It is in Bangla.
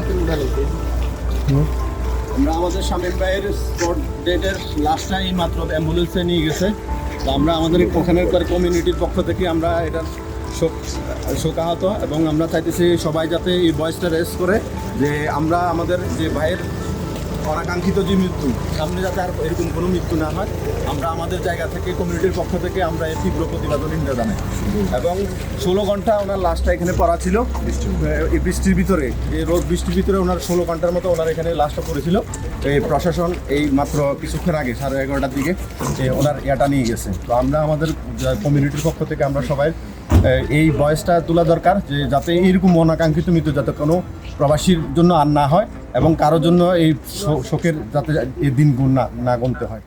হাতে উঠা লইছে আমরা আমাদের শামীম ভাইয়ের স্পট ডেটের লাস্টটা এই মাত্র অ্যাম্বুলেন্সে নিয়ে গেছে। তো আমরা আমাদের ওখানকার কমিউনিটির পক্ষ থেকে আমরা এটার শোক শোকাহত এবং আমরা চাইতেছি সবাই যাতে এই বয়সটা রেস করে, যে আমরা আমাদের যে ভাইয়ের অনাকাঙ্ক্ষিত যে মৃত্যু, সামনে যাতে আর এরকম কোনো মৃত্যু না হয়, আমরা আমাদের জায়গা থেকে কমিউনিটির পক্ষ থেকে আমরা এই তীব্র প্রতিবাদ নিন্দা জানাই। এবং ষোলো ঘণ্টা ওনার লাশটা এখানে পড়া ছিল। এই বৃষ্টির ভিতরে এই রোদ বৃষ্টির ভিতরে ওনার ষোলো ঘণ্টার মতো ওনার এখানে লাশটা পড়েছিল। এই প্রশাসন এই মাত্র কিছুক্ষণ আগে, সাড়ে এগারোটার দিকে ওনার ইয়াটা নিয়ে গেছে। তো আমরা আমাদের কমিউনিটির পক্ষ থেকে আমরা সবাই এই বয়সটা তোলা দরকার, যে যাতে এইরকম অনাকাঙ্ক্ষিত মৃত্যু যাতে কোনো প্রবাসীর জন্য আর না হয়। এবং কারোর জন্য এই শোকের যাতে এই দিনগুলো না না গুনতে হয়।